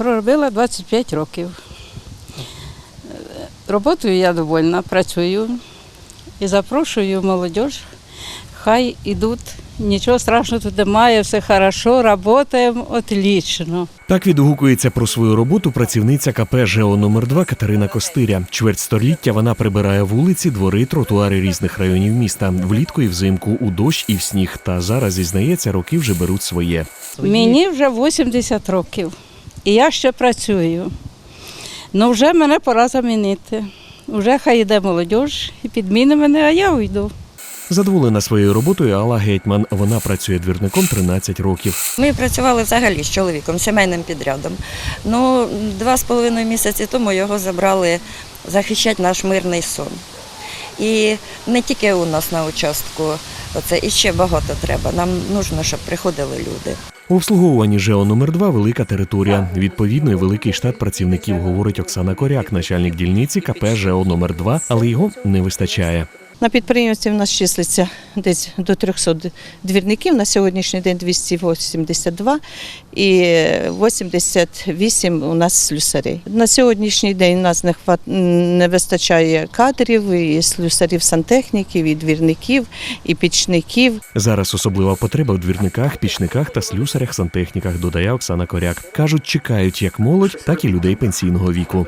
Проробила 25 років. Роботою я довольна, працюю і запрошую молодь, хай ідуть. Нічого страшного тут немає, все хорошо, працюємо отлично. Так відгукується про свою роботу працівниця КП ЖЕО номер 2 Катерина Костиря. Чверть століття вона прибирає вулиці, двори, тротуари різних районів міста влітку і взимку, у дощ і в сніг. Та зараз зізнається, роки вже беруть своє. Мені вже 80 років, і я ще працюю. Ну вже мене пора замінити. Вже хай йде молодь і підміни мене, а я уйду. Задоволена своєю роботою Алла Гетьман. Вона працює двірником 13 років. Ми працювали взагалі з чоловіком, сімейним підрядом. Ну, два з половиною місяці тому його забрали захищати наш мирний сон. І не тільки у нас на участку, оце і ще багато треба. Нам потрібно, щоб приходили люди. У обслуговуванні ЖЕО номер 2 велика територія. Відповідно, і великий штат працівників, говорить Оксана Коряк, начальник дільниці КП ЖЕО номер 2 але його не вистачає. На підприємстві в нас числиться десь до 300 двірників, на сьогоднішній день 282 і 88 у нас слюсарі. На сьогоднішній день у нас не вистачає кадрів, і слюсарів сантехніків, і двірників, і пічників. Зараз особлива потреба в двірниках, пічниках та слюсарях сантехніках, додає Оксана Коряк. Кажуть, чекають як молодь, так і людей пенсійного віку.